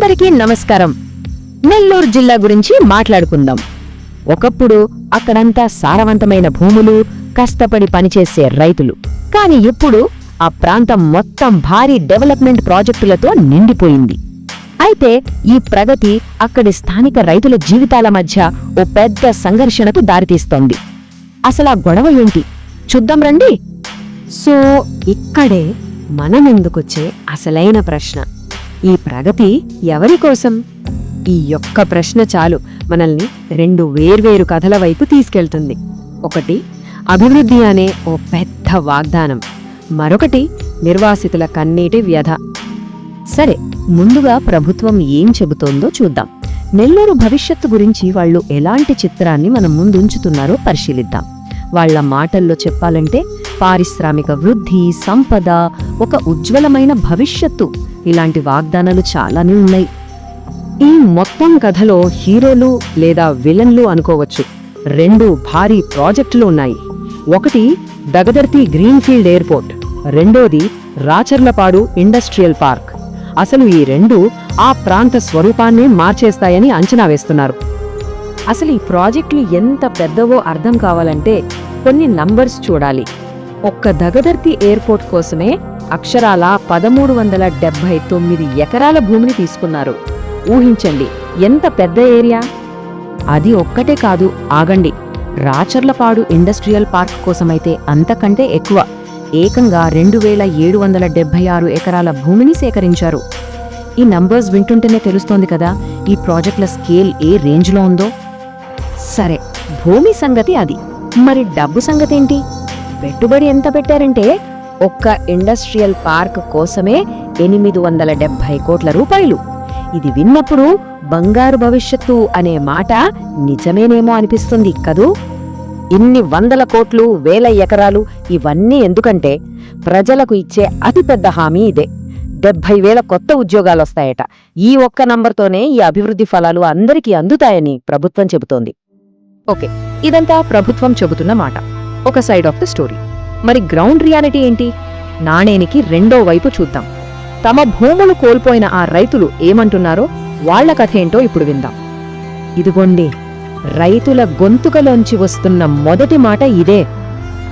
అందరికీ నమస్కారం. నెల్లూరు జిల్లా గురించి మాట్లాడుకుందాం. ఒకప్పుడు అక్కడంతా సారవంతమైన భూములు కష్టపడి పనిచేసే రైతులు. కాని ఇప్పుడు ఆ ప్రాంతం మొత్తం భారీ డెవలప్మెంట్ ప్రాజెక్టులతో నిండిపోయింది. అయితే ఈ ప్రగతి అక్కడి స్థానిక రైతుల జీవితాల మధ్య ఓ పెద్ద సంఘర్షణకు దారితీస్తోంది. అసలా గొడవ ఏంటి? చూద్దాం రండి. సో ఇక్కడే మనమెందుకొచ్చే అసలైన ప్రశ్న. ఈ ప్రగతి ఎవరి కోసం? ఈ యొక్క ప్రశ్న చాలు. మనల్ని రెండు వేర్వేరు కథల వైపు తీసుకెళ్తుంది. ఒకటి అభివృద్ధి అనే ఓ పెద్ద వాగ్దానం. మరొకటి నిర్వాసితుల కన్నీటి వ్యధ. సరే ముందుగా ప్రభుత్వం ఏం చెబుతోందో చూద్దాం. నెల్లూరు భవిష్యత్తు గురించి వాళ్ళు ఎలాంటి చిత్రాన్ని మనం ముందుంచుతున్నారో పరిశీలిద్దాం. వాళ్ళ మాటల్లో చెప్పాలంటే పారిశ్రామిక వృద్ధి సంపద ఒక ఉజ్వలమైన భవిష్యత్తు. ఇలాంటి వాగ్దానాలు చాలానే ఉన్నాయి. ఈ మొత్తం కథలో హీరోలు లేదా విలన్లు అనుకోవచ్చు. రెండు భారీ ప్రాజెక్టులు ఉన్నాయి. ఒకటి దగదర్తి గ్రీన్ఫీల్డ్ ఎయిర్పోర్ట్. రెండోది రాచర్లపాడు ఇండస్ట్రియల్ పార్క్. అసలు ఈ రెండు ఆ ప్రాంత స్వరూపాన్నే మార్చేస్తాయని అంచనా వేస్తున్నారు. అసలు ఈ ప్రాజెక్టులు ఎంత పెద్దవో అర్థం కావాలంటే కొన్ని నంబర్స్ చూడాలి. ఒక్క దగదర్తి ఎయిర్పోర్ట్ కోసమే అక్షరాల పదమూడు వందల డెబ్బై తొమ్మిది ఎకరాల భూమిని తీసుకున్నారు. ఊహించండి ఎంత పెద్ద ఏరియా? అది ఒక్కటే కాదు ఆగండి. రాచర్లపాడు ఇండస్ట్రియల్ పార్క్ కోసమైతే అంతకంటే ఎక్కువ. ఏకంగా రెండు వేల ఏడు వందల డెబ్బై ఆరు ఎకరాల భూమిని సేకరించారు. ఈ నంబర్స్ వింటుంటేనే తెలుస్తోంది కదా ఈ ప్రాజెక్టుల స్కేల్ ఏ రేంజ్లో ఉందో? సరే భూమి సంగతి అది. మరి డబ్బు సంగతేంటి? పెట్టుబడి ఎంత పెట్టారంటే ఒక్క ఇండస్ట్రియల్ పార్క్ కోసమే ఎనిమిది వందల డెబ్బై కోట్ల రూపాయలు. ఇది విన్నప్పుడు బంగారు భవిష్యత్తు అనే మాట నిజమేనేమో అనిపిస్తుంది కదూ? ఇన్ని వందల కోట్లు వేల ఎకరాలు ఇవన్నీ ఎందుకంటే ప్రజలకు ఇచ్చే అతిపెద్ద హామీ ఇదే. డెబ్బై వేల కొత్త ఉద్యోగాలు వస్తాయట. ఈ ఒక్క నంబర్తోనే ఈ అభివృద్ధి ఫలాలు అందరికీ అందుతాయని ప్రభుత్వం చెబుతోంది. ఓకే ఇదంతా ప్రభుత్వం చెబుతున్న మాట. ఒక సైడ్ ఆఫ్ ద స్టోరీ మరి గ్రౌండ్ రియాలిటీ ఏంటి? నాణేనికి రెండో వైపు చూద్దాం. తమ భూములు కోల్పోయిన ఆ రైతులు ఏమంటున్నారో వాళ్ళ కథ ఏంటో ఇప్పుడు విందాం. ఇదిగోండి రైతుల గొంతుకలోంచి వస్తున్న మొదటి మాట ఇదే.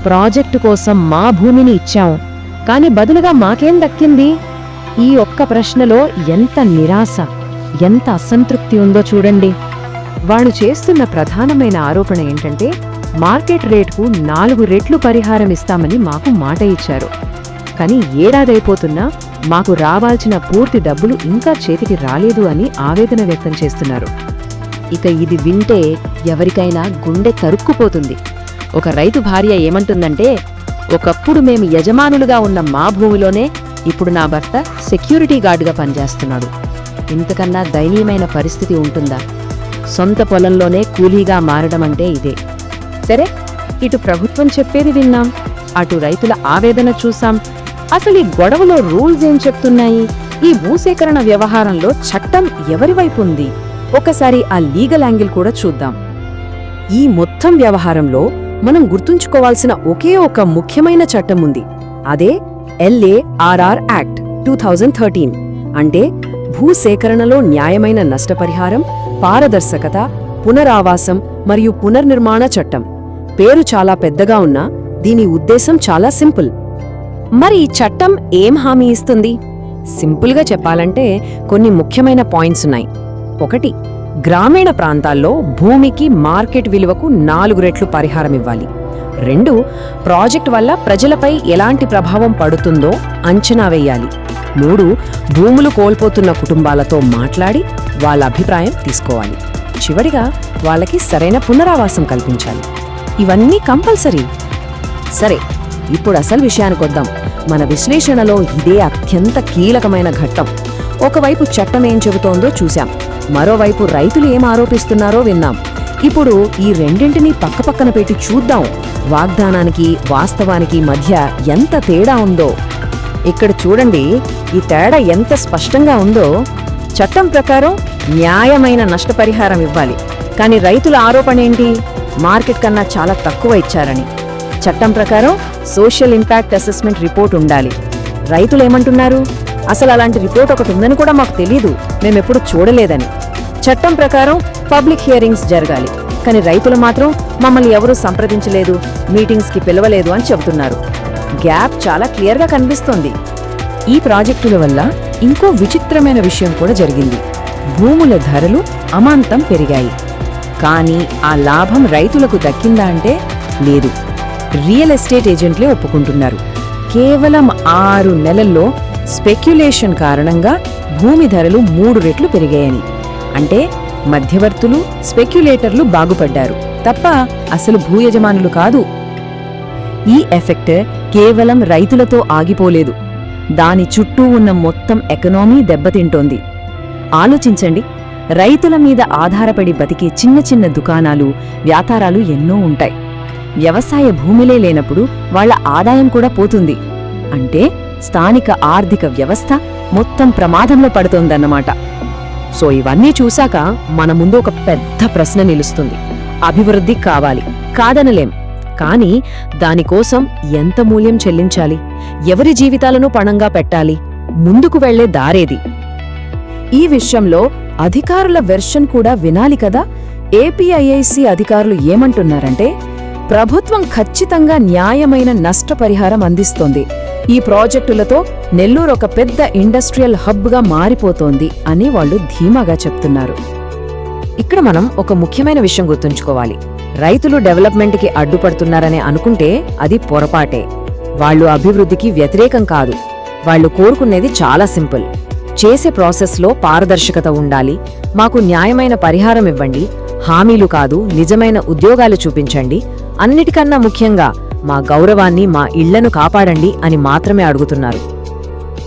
ప్రాజెక్టు కోసం మా భూమిని ఇచ్చాం. కాని బదులుగా మాకేం దక్కింది? ఈ ఒక్క ప్రశ్నలో ఎంత నిరాశ ఎంత అసంతృప్తి ఉందో చూడండి. వాడు చేస్తున్న ప్రధానమైన ఆరోపణ ఏంటంటే మార్కెట్ రేటుకు నాలుగు రెట్లు పరిహారం ఇస్తామని మాకు మాట ఇచ్చారు. కానీ ఏడాదైపోతున్నా మాకు రావాల్సిన పూర్తి డబ్బులు ఇంకా చేతికి రాలేదు అని ఆవేదన వ్యక్తం చేస్తున్నారు. ఇక ఇది వింటే ఎవరికైనా గుండె తరుక్కుపోతుంది. ఒక రైతు భార్య ఏమంటుందంటే ఒకప్పుడు మేము యజమానులుగా ఉన్న మా భూమిలోనే ఇప్పుడు నా భర్త సెక్యూరిటీ గార్డుగా పనిచేస్తున్నాడు. ఇంతకన్నా దయనీయమైన పరిస్థితి ఉంటుందా? సొంత పొలంలోనే కూలీగా మారడం అంటే ఇదే. సరే ఇటు ప్రభుత్వం చెప్పేది విన్నాం అటు రైతుల ఆవేదన చూసాం అసలు ఈ గొడవలో రూల్స్ ఏం చెప్తున్నాయి? ఈ భూసేకరణ వ్యవహారంలో చట్టం ఎవరి వైపు ఉంది? ఒకసారి ఆ లీగల్ యాంగిల్ కూడా చూద్దాం. ఈ మొత్తం వ్యవహారంలో మనం గుర్తుంచుకోవాల్సిన ఒకే ఒక ముఖ్యమైన చట్టం ఉంది. అదే LARR act two thousand thirteen. అంటే భూసేకరణలో న్యాయమైన నష్టపరిహారం పారదర్శకత పునరావాసం మరియు పునర్నిర్మాణ చట్టం. పేరు చాలా పెద్దగా ఉన్నా దీని ఉద్దేశం చాలా సింపుల్. మరి ఈ చట్టం ఏం హామీ ఇస్తుంది? సింపుల్గా చెప్పాలంటే కొన్ని ముఖ్యమైన పాయింట్స్ ఉన్నాయి. ఒకటి గ్రామీణ ప్రాంతాల్లో భూమికి మార్కెట్ విలువకు నాలుగు రెట్లు పరిహారం ఇవ్వాలి. రెండు ప్రాజెక్ట్ వల్ల ప్రజలపై ఎలాంటి ప్రభావం పడుతుందో అంచనా వేయాలి. మూడు భూములు కోల్పోతున్న కుటుంబాలతో మాట్లాడి వాళ్ళ అభిప్రాయం తీసుకోవాలి. చివరిగా వాళ్ళకి సరైన పునరావాసం కల్పించాలి. ఇవన్నీ కంపల్సరీ. సరే ఇప్పుడు అసలు విషయానికి వద్దాం. మన విశ్లేషణలో ఇదే అత్యంత కీలకమైన ఘట్టం. ఒకవైపు చట్టం ఏం చెబుతోందో చూశాం. మరోవైపు రైతులు ఏం ఆరోపిస్తున్నారో విన్నాం. ఇప్పుడు ఈ రెండింటినీ పక్కపక్కన పెట్టి చూద్దాం. వాగ్దానానికి వాస్తవానికి మధ్య ఎంత తేడా ఉందో. ఇక్కడ చూడండి ఈ తేడా ఎంత స్పష్టంగా ఉందో. చట్టం ప్రకారం న్యాయమైన నష్టపరిహారం ఇవ్వాలి. కానీ రైతుల ఆరోపణ ఏంటి మార్కెట్ కన్నా చాలా తక్కువ ఇచ్చారని. చట్టం ప్రకారం సోషల్ ఇంపాక్ట్ అసెస్మెంట్ రిపోర్ట్ ఉండాలి. రైతులు ఏమంటున్నారు? అసలు అలాంటి రిపోర్ట్ ఒకటి ఉందని కూడా మాకు తెలీదు. మేమెప్పుడు చూడలేదని. చట్టం ప్రకారం పబ్లిక్ హియరింగ్స్ జరగాలి. కానీ రైతులు మాత్రం మమ్మల్ని ఎవరూ సంప్రదించలేదు మీటింగ్స్కి పిలవలేదు అని చెబుతున్నారు. గ్యాప్ చాలా క్లియర్గా కనిపిస్తోంది. ఈ ప్రాజెక్టుల వల్ల ఇంకో విచిత్రమైన విషయం కూడా జరిగింది. భూముల ధరలు అమాంతం పెరిగాయి. కానీ ఆ లాభం రైతులకు దక్కిందా అంటే లేదు. రియల్ ఎస్టేట్ ఏజెంట్లే ఒప్పుకుంటున్నారు. కేవలం ఆరు నెలల్లో స్పెక్యులేషన్ కారణంగా భూమి ధరలు మూడు రెట్లు పెరిగాయని. అంటే మధ్యవర్తులు స్పెక్యులేటర్లు బాగుపడ్డారు. తప్ప అసలు భూయజమానులు కాదు. ఈ ఎఫెక్ట్ కేవలం రైతులతో ఆగిపోలేదు. దాని చుట్టూ ఉన్న మొత్తం ఎకనామీ దెబ్బతింటోంది. ఆలోచించండి. రైతుల మీద ఆధారపడి బతికే చిన్న చిన్న దుకాణాలు వ్యాపారాలు ఎన్నో ఉంటాయి. వ్యవసాయ భూమిలే లేనప్పుడు వాళ్ళ ఆదాయం కూడా పోతుంది. అంటే స్థానిక ఆర్థిక వ్యవస్థ మొత్తం ప్రమాదంలో పడుతోందన్నమాట. సో ఇవన్నీ చూశాక మన ముందు ఒక పెద్ద ప్రశ్న నిలుస్తుంది. అభివృద్ధి కావాలి కాదనలేం. కానీ దానికోసం ఎంత మూల్యం చెల్లించాలి? ఎవరి జీవితాలను పణంగా పెట్టాలి? ముందుకు వెళ్ళే దారేది? ఈ విషయంలో అధికారుల వెర్షన్ కూడా వినాలి కదా? ఏపీఐఐసి అధికారులు ఏమంటున్నారంటే ప్రభుత్వం ఖచ్చితంగా న్యాయమైన నష్టపరిహారం అందిస్తోంది. ఈ ప్రాజెక్టులతో నెల్లూరు ఒక పెద్ద ఇండస్ట్రియల్ హబ్గా మారిపోతోంది అని వాళ్ళు ధీమాగా చెప్తున్నారు. ఇక్కడ మనం ఒక ముఖ్యమైన విషయం గుర్తుంచుకోవాలి. రైతులు డెవలప్మెంట్కి అడ్డుపడుతున్నారని అనుకుంటే అది పొరపాటే. వాళ్ళు అభివృద్ధికి వ్యతిరేకం కాదు. వాళ్ళు కోరుకునేది చాలా సింపుల్. చేసే ప్రాసెస్లో పారదర్శకత ఉండాలి. మాకు న్యాయమైన పరిహారం ఇవ్వండి. హామీలు కాదు నిజమైన ఉద్యోగాలు చూపించండి. అన్నిటికన్నా ముఖ్యంగా మా గౌరవాన్ని మా ఇళ్ళను కాపాడండి అని మాత్రమే అడుగుతున్నారు.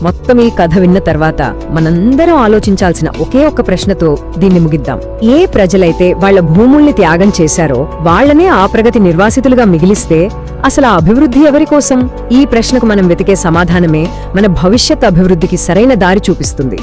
మొత్తం ఈ కథ విన్న తర్వాత మనందరం ఆలోచించాల్సిన ఒకే ఒక్క ప్రశ్నతో దీన్ని ముగిద్దాం. ఏ ప్రజలైతే వాళ్ళ భూముల్ని త్యాగం చేశారో వాళ్ళనే ఆ ప్రగతి నిర్వాసితులుగా మిగిలిస్తే అసలు ఆ అభివృద్ధి ఎవరి కోసం? ఈ ప్రశ్నకు మనం వెతికే సమాధానమే మన భవిష్యత్ అభివృద్ధికి సరైన దారి చూపిస్తుంది.